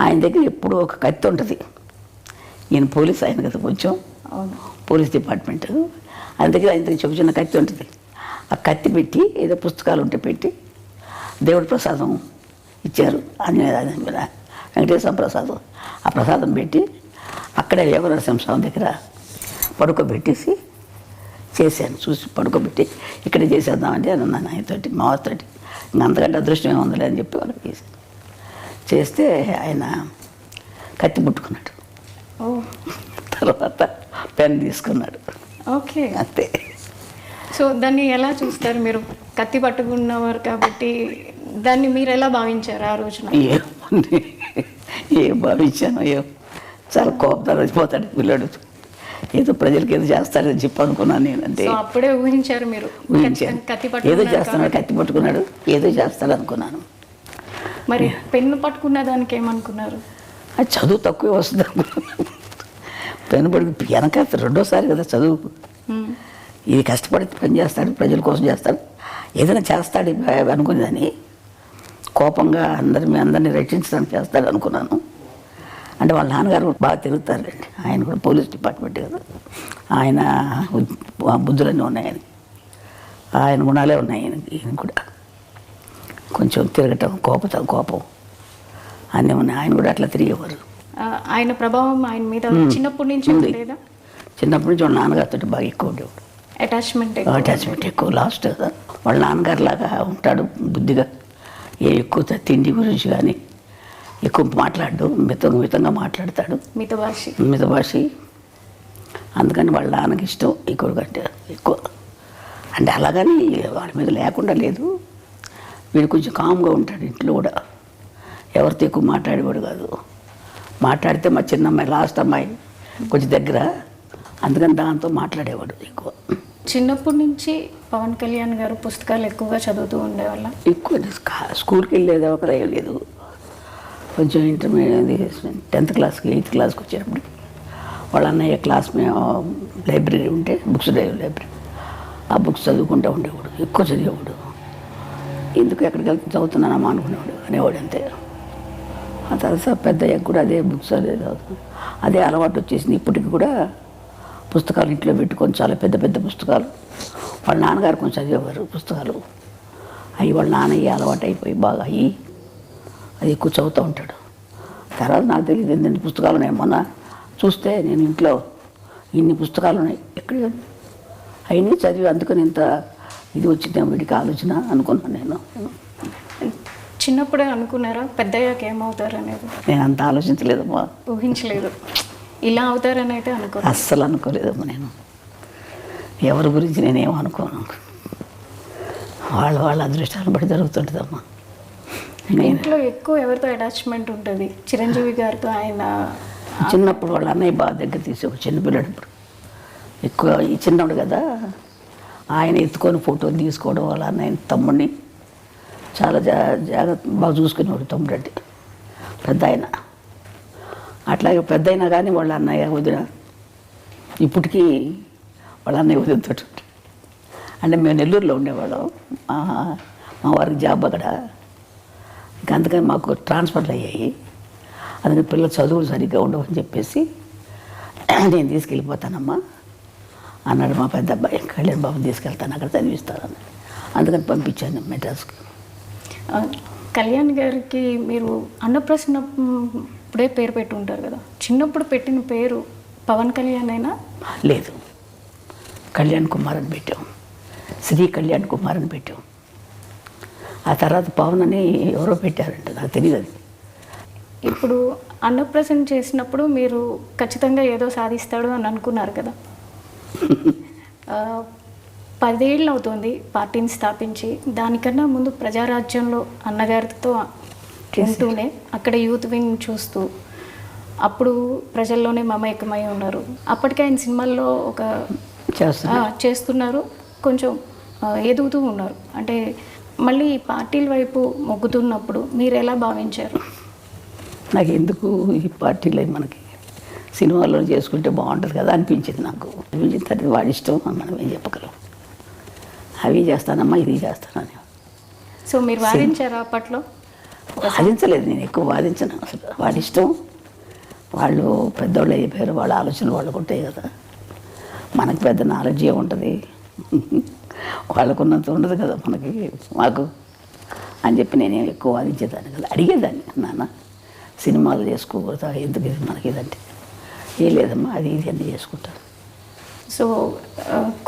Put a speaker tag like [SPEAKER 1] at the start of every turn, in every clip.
[SPEAKER 1] ఆయన దగ్గర ఎప్పుడూ ఒక కత్తి ఉంటుంది. ఈయన పోలీస్ ఆయన కదా కొంచెం. Police department. ఆయన దగ్గర ఆయన దగ్గర చిన్న చిన్న కత్తి ఉంటుంది. ఆ కత్తి పెట్టి ఏదో పుస్తకాలు ఉంటే పెట్టి దేవుడి ప్రసాదం ఇచ్చారు. ఆంజనేయ ఆంజనేయ వెంకటేశ్వర ప్రసాదం. ఆ ప్రసాదం పెట్టి అక్కడే స్వామి దగ్గర పడుకోబెట్టేసి చేశాను. చూసి పడుకోబెట్టి ఇక్కడ చేసేద్దామంటే అని అన్నాను ఆయనతోటి మావతోటి ఇంకా అంతకంటే అదృష్టం ఏముందిలే అని చెప్పి వాళ్ళకి చేశాను. చేస్తే ఆయన కత్తి పుట్టుకున్నాడు
[SPEAKER 2] ఓ.
[SPEAKER 1] తర్వాత పెన్ తీసుకున్నాడు.
[SPEAKER 2] ఓకే.
[SPEAKER 1] అంతే.
[SPEAKER 2] సో దాన్ని ఎలా చూస్తారు మీరు? కత్తి పట్టుకున్నవారు కాబట్టి దాన్ని మీరు ఎలా భావించారు ఆ రోజున?
[SPEAKER 1] ఏముంది ఏం భావించాను ఏం చాలా కోపంతో వచ్చిపోతాడు పిల్లడు. ఏదో ప్రజలకి ఏదో చేస్తాడని చెప్పి అనుకున్నాను నేను అంతే.
[SPEAKER 2] అప్పుడే ఊహించారు మీరు.
[SPEAKER 1] ఊహించాను. ఏదో చేస్తున్నాడు కత్తి పట్టుకున్నాడు ఏదో చేస్తాడు అనుకున్నాను
[SPEAKER 2] మరి పెన్ను పట్టుకున్న దానికి ఏమనుకున్నారు?
[SPEAKER 1] అది చదువు తక్కువే వస్తుంది అనుకున్నాను. పెనుబడి వెనక రెండోసారి కదా చదువు. ఇది కష్టపడి పని చేస్తాడు ప్రజల కోసం చేస్తాడు. ఏదైనా చేస్తాడు అనుకునేదని కోపంగా అందరి మీ అందరినీ రక్షించడానికి చేస్తాడు అనుకున్నాను. అంటే వాళ్ళ నాన్నగారు బాగా తిరుగుతారండి ఆయన కూడా పోలీస్ డిపార్ట్మెంట్ కదా. ఆయన బుద్ధులన్నీ ఉన్నాయి ఆయన ఆయన గుణాలే ఉన్నాయి ఆయనకి. ఈయన కూడా. కొంచెం తిరగటం కోపం కోపం. అన్నీ ఉన్నాయి. ఆయన కూడా అట్లా తిరిగేవారు.
[SPEAKER 2] ఆయన ప్రభావం ఆయన మీద చిన్నప్పటి నుంచి. లేదా?
[SPEAKER 1] చిన్నప్పటి నుంచి వాళ్ళ నాన్నగారితో బాగా ఎక్కువ ఉండేవాడు.
[SPEAKER 2] అటాచ్మెంట్
[SPEAKER 1] అటాచ్మెంట్ ఎక్కువ. లాస్ట్ వాళ్ళ నాన్నగారు లాగా ఉంటాడు బుద్ధిగా. ఏ ఎక్కువ తిండి గురించి కానీ ఎక్కువ మాట్లాడు మిత మితంగా మాట్లాడతాడు.
[SPEAKER 2] మిత భాష.
[SPEAKER 1] మిత భాష. అందుకని వాళ్ళ నాన్నకి ఇష్టం. ఎక్కువ కంటే ఎక్కువ. అంటే అలాగని వాడి మీద లేకుండా లేదు. వీడు కొంచెం కామ్గా ఉంటాడు ఇంట్లో కూడా. ఎవరితో ఎక్కువ మాట్లాడేవాడు కాదు. మాట్లాడితే మా చిన్న అమ్మాయి లాస్ట్ అమ్మాయి కొంచెం దగ్గర. అందుకని దాంతో మాట్లాడేవాడు ఎక్కువ.
[SPEAKER 2] చిన్నప్పటి నుంచి పవన్ కళ్యాణ్ గారు పుస్తకాలు ఎక్కువగా చదువుతూ ఉండేవాళ్ళ?
[SPEAKER 1] ఎక్కువ స్కా- స్కూల్కి వెళ్ళేది ఒక లేదు. కొంచెం ఇంటర్మీడియట్ టెన్త్ క్లాస్కి ఎయిత్ క్లాస్కి వచ్చేటప్పుడు వాళ్ళ అన్నయ్య క్లాస్ మేము లైబ్రరీ ఉంటే బుక్స్ లైబ్రరీ ఆ బుక్స్ చదువుకుంటూ ఉండేవాడు. ఎక్కువ చదివేవాడు. ఎందుకు ఎక్కడికి వెళ్తే చదువుతున్నానమ్మా అనుకునేవాడు అనేవాడు అంతే. ఆ తర్వాత పెద్ద కూడా అదే బుక్స్ అదే చదువుతున్నాడు అదే అలవాటు వచ్చేసింది. ఇప్పటికి కూడా పుస్తకాలు ఇంట్లో పెట్టుకొని చాలా పెద్ద పెద్ద పుస్తకాలు. వాళ్ళ నాన్నగారు కొంచెం చదివేవారు పుస్తకాలు. అవి వాళ్ళ నాన్నయ్య అలవాటు అయిపోయి బాగా అయ్యి అది ఎక్కువ చదువుతూ ఉంటాడు. తర్వాత నాకు తెలియదు ఎందుకు పుస్తకాలు ఉన్నాయి. మొన్న చూస్తే నేను ఇంట్లో ఇన్ని పుస్తకాలు ఉన్నాయి. ఎక్కడ? అవన్నీ చదివి అందుకని ఇంత ఇది వచ్చిందేమో వీడికి ఆలోచన అనుకున్నాను నేను.
[SPEAKER 2] చిన్నప్పుడే అనుకున్నారా? పెద్దయ్యాక ఏమవుతారు అనేది
[SPEAKER 1] నేను అంత ఆలోచించలేదమ్మా.
[SPEAKER 2] ఊహించలేదు. ఇలా అవుతారని అయితే అనుకో
[SPEAKER 1] అస్సలు అనుకోలేదమ్మా నేను. ఎవరి గురించి నేనేం అనుకోను. వాళ్ళ వాళ్ళ అదృష్టాన్ని బట్టి జరుగుతుంటుందమ్మా.
[SPEAKER 2] ఇంట్లో ఎక్కువ ఎవరితో అటాచ్మెంట్ ఉంటుంది? చిరంజీవి గారితో ఆయన?
[SPEAKER 1] చిన్నప్పుడు వాళ్ళ అన్నయ్య బాగా దగ్గర తీసి ఒక చిన్నపిల్లడు ఇప్పుడు. ఎక్కువ ఈ చిన్నవాడు కదా. ఆయన ఎత్తుకొని ఫోటోలు తీసుకోవడం వల్ల అన్నయ్య తమ్ముడిని చాలా జా జాగ్రత్త బాగా చూసుకునేవాడు తమ్ముడు అంటే. పెద్ద ఆయన. అట్లాగే పెద్ద అయినా కానీ వాళ్ళ అన్నయ్య వదిన ఇప్పటికీ వాళ్ళ అన్నయ్య వదినతో అంటే మేము నెల్లూరులో ఉండేవాళ్ళం. మా మా వారికి జాబ్ అక్కడ. ఇంకా అందుకని మాకు ట్రాన్స్ఫర్లు అయ్యాయి. అందుకని పిల్లలు చదువులు సరిగ్గా ఉండవని చెప్పేసి నేను తీసుకెళ్ళిపోతానమ్మా. అన్నాడు మా పెద్ద అబ్బాయి కళ్యాణ్ బాబు తీసుకెళ్తాను అక్కడ చదివిస్తాను అందుకని పంపించాను మెడ్రాస్కి.
[SPEAKER 2] కళ్యాణ్ గారికి మీరు అన్నప్రసన్న ఇప్పుడే పేరు పెట్టి ఉంటారు కదా చిన్నప్పుడు పెట్టిన పేరు పవన్ కళ్యాణ్ అయినా?
[SPEAKER 1] లేదు. కళ్యాణ్ కుమార్ అని పెట్టాం. శ్రీ కళ్యాణ్ కుమార్ అని పెట్టాం. ఆ తర్వాత పవన్ అని ఎవరో పెట్టారంట నాకు తెలియదు అది.
[SPEAKER 2] ఇప్పుడు అన్నప్రసన్న చేసినప్పుడు మీరు ఖచ్చితంగా ఏదో సాధిస్తాడు అని అనుకున్నారు కదా పదేళ్ళు అవుతుంది పార్టీని స్థాపించి. దానికన్నా ముందు ప్రజారాజ్యంలో అన్నగారితో ఉంటూనే అక్కడ యూత్ వింగ్ చూస్తూ అప్పుడు ప్రజల్లోనే మమేకమై ఉన్నారు. అప్పటికే ఆయన సినిమాల్లో ఒక చేస్తున్నారు. కొంచెం ఎదుగుతూ ఉన్నారు. అంటే మళ్ళీ ఈ పార్టీల వైపు మొగ్గుతున్నప్పుడు మీరు ఎలా భావించారు?
[SPEAKER 1] నాకు ఎందుకు ఈ పార్టీలో మనకి? సినిమాల్లో చేసుకుంటే బాగుంటుంది కదా అనిపించింది నాకు. అనిపించిన తర్వాత వాడి ఇష్టం మనం ఏం చెప్పగలం. అవి చేస్తానమ్మా ఇది చేస్తానని.
[SPEAKER 2] సో మీరు వాదించారా అప్పట్లో?
[SPEAKER 1] వాదించలేదు నేను ఎక్కువ వాదించను అసలు. వాడి ఇష్టం. వాళ్ళు పెద్దోళ్ళు అయిపోయారు వాళ్ళ ఆలోచనలు వాళ్ళకు ఉంటాయి కదా. మనకు పెద్ద నాలెడ్జ్ ఉంటుంది? వాళ్ళకున్నంత ఉండదు కదా మనకి. మాకు అని చెప్పి నేనేం ఎక్కువ వాదించేదాన్ని కదా. అడిగేదాన్ని నాన్న సినిమాలు చేసుకోకూడదా? ఎందుకు ఇది మనకి ఇదంటే? ఏ లేదమ్మా అది ఇది అన్నీ చేసుకుంటాను
[SPEAKER 2] సో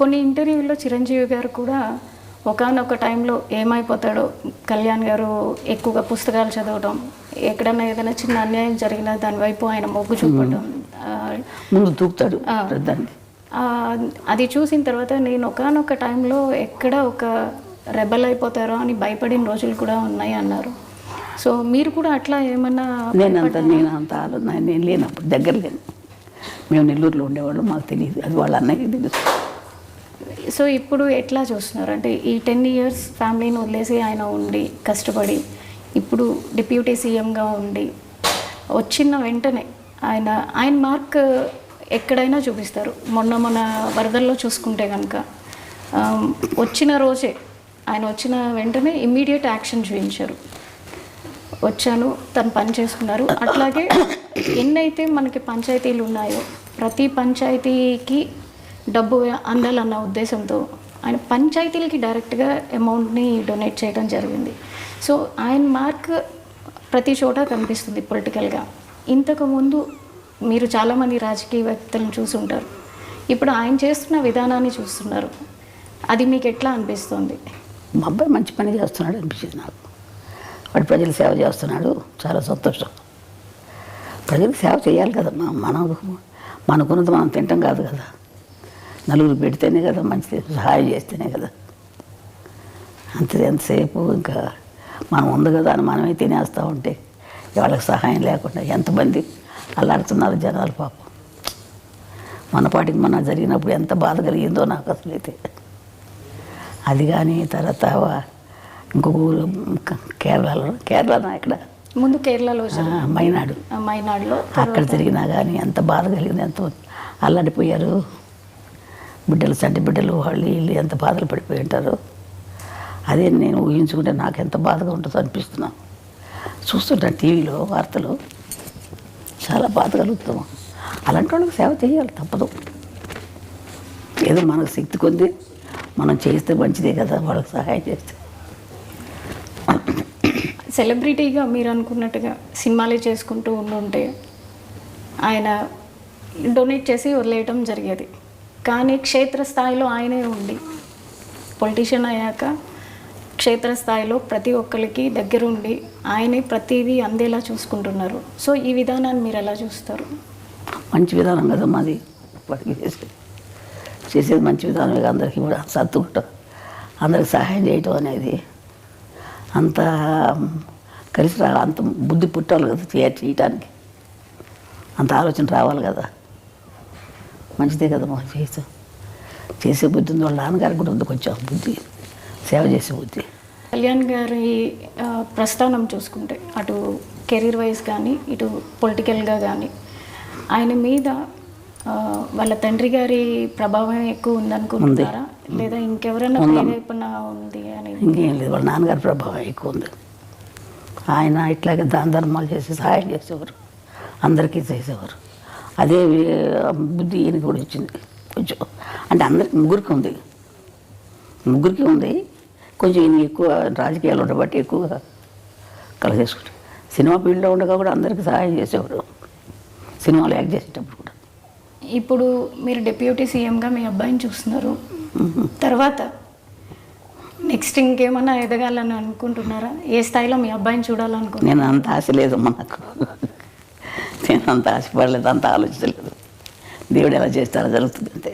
[SPEAKER 2] కొన్ని ఇంటర్వ్యూల్లో చిరంజీవి గారు కూడా ఒకనొక టైంలో ఏమైపోతాడో కళ్యాణ్ గారు ఎక్కువగా పుస్తకాలు చదవడం ఎక్కడైనా ఏదైనా చిన్న అన్యాయం జరిగినా దాని వైపు ఆయన మొగ్గు చూపడం
[SPEAKER 1] ముందు దూకుతాడు
[SPEAKER 2] అది చూసిన తర్వాత నేను ఒకనొక టైంలో ఎక్కడ ఒక రెబల్ అయిపోతారో అని భయపడిన రోజులు కూడా ఉన్నాయి అన్నారు. సో మీరు కూడా అట్లా ఏమన్నా
[SPEAKER 1] నేను అంత నేను అంత ఆలోచన నేను లేనప్పుడు దగ్గర లేను. మేము నెల్లూరులో ఉండేవాళ్ళం మాకు తెలియదు అది వాళ్ళ అన్నయ్య తెలుసు.
[SPEAKER 2] సో ఇప్పుడు ఎట్లా చూస్తున్నారు? అంటే ఈ టెన్ ఇయర్స్ ఫ్యామిలీని వదిలేసి ఆయన ఉండి కష్టపడి ఇప్పుడు డిప్యూటీ సీఎంగా ఉండి వచ్చిన వెంటనే ఆయన ఆయన మార్క్ ఎక్కడైనా చూపిస్తారు? మొన్న మన వరదల్లో చూసుకుంటే కనుక వచ్చిన రోజే ఆయన వచ్చిన వెంటనే ఇమ్మీడియట్ యాక్షన్ చూపించారు. వచ్చాను తను పని చేసుకున్నారు. అట్లాగే ఎన్నైతే మనకి పంచాయతీలు ఉన్నాయో ప్రతి పంచాయతీకి డబ్బు అందాలన్న ఉద్దేశంతో ఆయన పంచాయతీలకి డైరెక్ట్గా అమౌంట్ని డొనేట్ చేయడం జరిగింది. సో ఆయన మార్క్ ప్రతి చోట కనిపిస్తుంది పొలిటికల్గా. ఇంతకుముందు మీరు చాలామంది రాజకీయవేత్తలను చూసుంటారు ఇప్పుడు ఆయన చేస్తున్న విధానాన్ని చూస్తున్నారు. అది మీకు ఎట్లా అనిపిస్తుంది?
[SPEAKER 1] మా అబ్బాయి మంచి పని చేస్తున్నాడు అనిపించింది నాకు. వాడు ప్రజలు సేవ చేస్తున్నాడు. చాలా సంతోషం. ప్రజలకు సేవ చేయాలి కదమ్మా మనం మనకున్నది మనం తింటాం కాదు కదా. నలుగురు పెడితేనే కదా మంచిది సహాయం చేస్తేనే కదా. అంతే ఎంతసేపు ఇంకా మనం ఉంది కదా అని మనమే తినేస్తూ ఉంటే వాళ్ళకి సహాయం లేకుండా ఎంతమంది అల్లాడుతున్నారు జనాలు పాపం. మనపాటికి మన జరిగినప్పుడు ఎంత బాధ కలిగిందో నాకు అసలు అయితే. అది కానీ తర్వాత ఇంకొక ఊరు కేరళలో కేరళనా ఇక్కడ.
[SPEAKER 2] ముందు కేరళలో.
[SPEAKER 1] మైనాడు.
[SPEAKER 2] మైనాడులో
[SPEAKER 1] అక్కడ తిరిగినా కానీ ఎంత బాధ కలిగింది ఎంత అల్లాడిపోయారు. బిడ్డలు చంటి బిడ్డలు వాళ్ళు వీళ్ళు ఎంత బాధలు పడిపోయి ఉంటారు. అదే నేను ఊహించుకుంటే నాకు ఎంత బాధగా ఉంటుందో అనిపిస్తున్నాను చూస్తుంటాను టీవీలో వార్తలు. చాలా బాధ కలుగుతాము అలాంటి వాళ్ళకి సేవ చేయాలి తప్పదు. ఏదో మనకు శక్తి కొద్ది మనం చేస్తే మంచిదే కదా వాళ్ళకి సహాయం చేస్తే.
[SPEAKER 2] సెలబ్రిటీగా మీరు అనుకున్నట్టుగా సినిమాలే చేసుకుంటూ ఉండుంటే ఆయన డొనేట్ చేసి వదిలేయటం జరిగేది. కానీ క్షేత్రస్థాయిలో ఆయనే ఉండి పొలిటీషియన్ అయ్యాక క్షేత్రస్థాయిలో ప్రతి ఒక్కరికి దగ్గరుండి ఆయనే ప్రతిదీ అందేలా చూసుకుంటున్నారు. సో ఈ విధానాన్ని మీరు ఎలా చూస్తారు?
[SPEAKER 1] మంచి విధానం కదా మాది. చేసేది మంచి విధానమే అందరికీ కూడా. సర్దుకుంటాం. అందరికి సహాయం చేయటం అనేది అంత కలిసి రా అంత బుద్ధి పుట్టాలి కదా చేయాలి చేయటానికి అంత ఆలోచన రావాలి కదా. మంచిదే కదా మా చేసాం చేసే బుద్ధి ఉంది. వాళ్ళ నాన్నగారికి కూడా ఉంది కొంచెం బుద్ధి సేవ చేసే బుద్ధి.
[SPEAKER 2] కళ్యాణ్ గారి ప్రస్థానం చూసుకుంటే అటు కెరీర్ వైజ్ కానీ ఇటు పొలిటికల్గా కానీ ఆయన మీద వాళ్ళ తండ్రి గారి ప్రభావం ఎక్కువ ఉందనుకుంటున్నారా? లేదా ఇంకెవరైనా ప్రేరేపణ ఉంది అని
[SPEAKER 1] ఇంకేం లేదు వాళ్ళ నాన్నగారి ప్రభావం ఎక్కువ ఉంది. ఆయన ఇట్లాగే దాన ధర్మాలు చేసి సహాయం చేసేవారు. అందరికీ చేసేవారు. అదే బుద్ధి ఈయనకి కూడా వచ్చింది. కొంచెం అంటే అందరికి ముగ్గురికి ఉంది. ముగ్గురికి ఉంది. కొంచెం ఈయన ఎక్కువ రాజకీయాలు ఉండబట్టి ఎక్కువగా కలగేసుకుంటారు సినిమా ఫీల్డ్లో ఉండగా కూడా అందరికీ సహాయం చేసేవారు. సినిమాలు యాక్ట్ చేసేటప్పుడు కూడా.
[SPEAKER 2] ఇప్పుడు మీరు డిప్యూటీ సీఎంగా మీ అబ్బాయిని చూస్తున్నారు. తర్వాత నెక్స్ట్ ఇంకేమన్నా ఎదగాలని అనుకుంటున్నారా? ఏ స్థాయిలో మీ అబ్బాయిని చూడాలనుకుంటున్నారు?
[SPEAKER 1] నేను అంత ఆశ లేదమ్మా నాకు నేను అంత ఆశపడలేదు అంత ఆలోచించలేదు. దేవుడు ఎలా చేస్తే అలా జరుగుతుంది అంతే.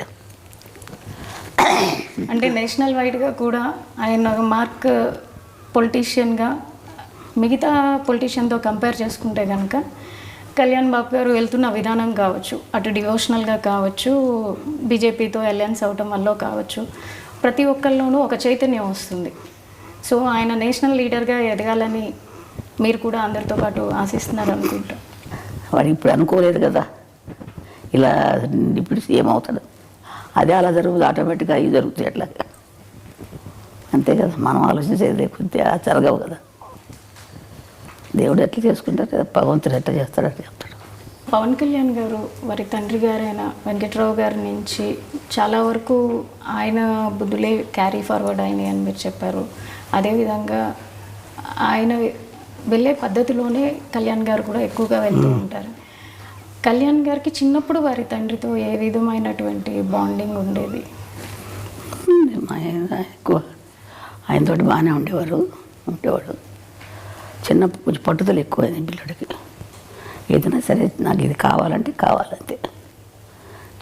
[SPEAKER 2] అంటే నేషనల్ వైడ్గా కూడా ఆయన మార్క్ పొలిటీషియన్గా మిగతా పొలిటీషియన్తో కంపేర్ చేసుకుంటే కనుక కళ్యాణ్ బాబు గారు వెళ్తున్న విధానం కావచ్చు అటు డివోషనల్గా కావచ్చు బీజేపీతో అలయన్స్ అవటం వల్ల కావచ్చు ప్రతి ఒక్కళ్ళలోనూ ఒక చైతన్యం వస్తుంది. సో ఆయన నేషనల్ లీడర్గా ఎదగాలని మీరు కూడా అందరితో పాటు ఆశిస్తున్నారు అనుకుంటా.
[SPEAKER 1] వాడు ఇప్పుడు అనుకోలేదు కదా. ఇలా ఇప్పుడు సీఎం అవుతాడు. అదే అలా జరుగుతుంది ఆటోమేటిక్గా అవి జరుగుతాయి అట్లా అంతే కదా మనం ఆలోచించేది కొద్దిగా జరగవు కదా. దేవుడు ఎట్లా చేసుకుంటారు భగవంతుడు ఎట్లా చేస్తాడు అట్లా చెప్తాడు.
[SPEAKER 2] పవన్ కళ్యాణ్ గారు వారి తండ్రి గారైన వెంకట్రావు గారి నుంచి చాలా వరకు ఆయన బుద్ధులే క్యారీ ఫార్వర్డ్ అయినాయి అని మీరు చెప్పారు. అదేవిధంగా ఆయన వెళ్ళే పద్ధతిలోనే కళ్యాణ్ గారు కూడా ఎక్కువగా వెళ్తూ ఉంటారు. కళ్యాణ్ గారికి చిన్నప్పుడు వారి తండ్రితో ఏ విధమైనటువంటి బాండింగ్ ఉండేది?
[SPEAKER 1] ఎక్కువ ఆయనతోటి బాగానే ఉండేవారు ఉండేవాడు. చిన్నప్పుడు కొంచెం పట్టుదల ఎక్కువ పిల్లడికి ఏదైనా సరే నాకు ఇది కావాలంటే కావాలంతే.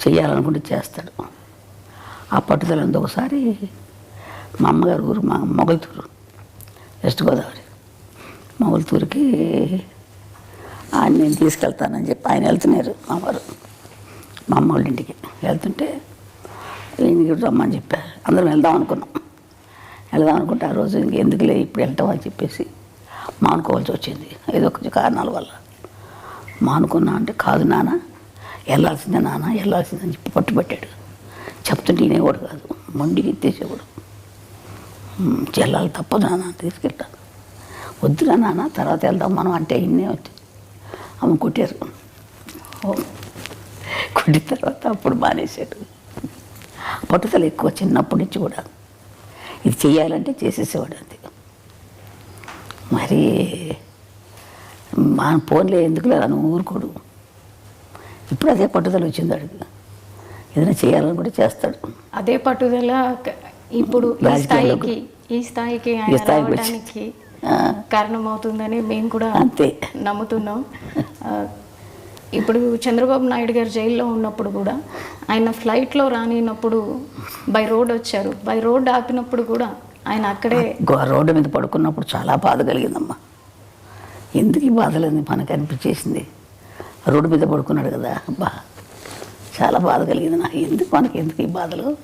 [SPEAKER 1] చేయాలనుకుంటే చేస్తాడు. ఆ పట్టుదల ఉంది ఒకసారి మా అమ్మగారు ఊరు మా మొగల్తూరు వెస్ట్ గోదావరి. మొగల్తూరుకి ఆయన నేను తీసుకెళ్తానని చెప్పి ఆయన వెళ్తున్నారు మా వారు మా అమ్మ వాళ్ళ ఇంటికి. వెళ్తుంటే ఇంటికి రమ్మని చెప్పారు. అందరం వెళ్దాం అనుకున్నాం. వెళ్దాం అనుకుంటే ఆ రోజు ఇంకెందుకులే ఇప్పుడు వెళ్తాం అని చెప్పేసి మానుకోవాల్సి వచ్చింది. ఏదో కొంచెం కారణాల వల్ల. మానుకున్నా అంటే కాదు నాన్న వెళ్ళాల్సిందే నాన్న వెళ్ళాల్సిందని చెప్పి పట్టుబట్టాడు చెప్తుంటే వినేవాడు కాదు మొండికి ఎత్తేసేవాడు. వెళ్ళాలి తప్పదు నాన్న తీసుకెళ్తాను వద్దురా నాన్న తర్వాత వెళ్దాం మనం అంటే ఇన్నే వచ్చి. అమ్మ కొట్టారు కొట్టిన తర్వాత అప్పుడు మానేశాడు. పట్టుదల ఎక్కువ చిన్నప్పటి నుంచి కూడా. ఇది చేయాలంటే చేసేసేవాడు అంతే. మరి మా ఫోన్లే ఎందుకు లేదా నువ్వు ఊరుకోడు ఇప్పుడు అదే పట్టుదల వచ్చింది అడిగి ఏదైనా చేయాలని కూడా చేస్తాడు.
[SPEAKER 2] అదే పట్టుదల ఇప్పుడు ఈ స్థాయికి ఈ స్థాయికి
[SPEAKER 1] ఈ
[SPEAKER 2] ఆయన
[SPEAKER 1] స్థాయికి
[SPEAKER 2] కారణమవుతుందని మేము కూడా
[SPEAKER 1] అంతే.
[SPEAKER 2] నమ్ముతున్నాం. ఇప్పుడు చంద్రబాబు నాయుడు గారు జైల్లో ఉన్నప్పుడు కూడా ఆయన ఫ్లైట్లో రానినప్పుడు బై రోడ్ వచ్చారు. బై రోడ్ ఆపినప్పుడు కూడా ఆయన అక్కడే
[SPEAKER 1] గో- రోడ్డు మీద పడుకున్నప్పుడు చాలా బాధ కలిగిందమ్మా. ఎందుకు ఈ బాధలేదు మనకు అనిపించేసింది? రోడ్డు మీద పడుకున్నాడు కదా బా చాలా బాధ కలిగింది నాకు. ఎందుకు మనకి ఎందుకు ఈ బాధలు?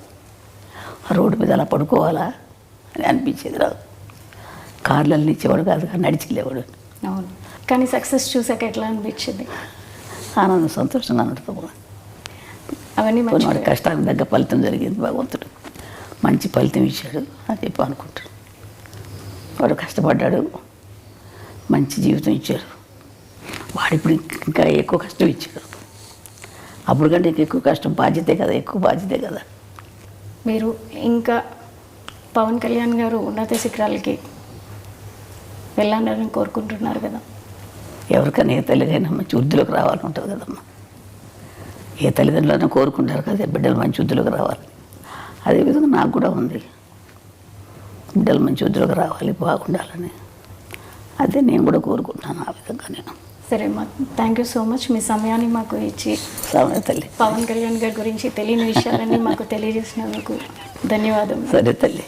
[SPEAKER 1] ఆ రోడ్డు మీద అలా పడుకోవాలా అని అనిపించేది రాదు. కార్లలో ఇచ్చేవాడు కాదు కానీ నడిచిలేవాడు
[SPEAKER 2] అవును. కానీ సక్సెస్ చూసాక ఎట్లా అనిపించింది?
[SPEAKER 1] ఆనందం సంతోషంగా ఉంటుంది
[SPEAKER 2] అవన్నీ
[SPEAKER 1] వాడి కష్టానికి తగ్గ ఫలితం జరిగింది భగవంతుడు. మంచి ఫలితం ఇచ్చాడు. అని చెప్పి అనుకుంటాడు వాడు కష్టపడ్డాడు. మంచి జీవితం ఇచ్చాడు. వాడు ఇప్పుడు ఇంకా ఎక్కువ కష్టం ఇచ్చాడు. అప్పుడు కంటే ఎక్కువ కష్టం బాధ్యతే కదా ఎక్కువ బాధ్యతే కదా.
[SPEAKER 2] మీరు ఇంకా పవన్ కళ్యాణ్ గారు ఉన్నత శిఖరాలకి వెళ్ళాలని కోరుకుంటున్నారు కదా.
[SPEAKER 1] ఎవరికైనా ఏ తల్లికైనా మంచి వృద్ధిలోకి రావాలని ఉంటుంది కదమ్మా. ఏ తల్లిదండ్రులైనా కోరుకుంటారు కదా బిడ్డలు మంచి వృద్ధిలోకి రావాలి అదేవిధంగా నాకు కూడా ఉంది. బిడ్డలు మంచి వృద్ధిలోకి రావాలి బాగుండాలని. అదే నేను కూడా కోరుకుంటున్నాను ఆ విధంగా నేను.
[SPEAKER 2] సరే మా థ్యాంక్ యూ సో మచ్ మీ సమయాన్ని మాకు ఇచ్చి
[SPEAKER 1] తల్లి.
[SPEAKER 2] పవన్ కళ్యాణ్ గారి గురించి తెలియని విషయాలన్నీ మాకు తెలియజేసినందుకు ధన్యవాదం
[SPEAKER 1] సరే తల్లి.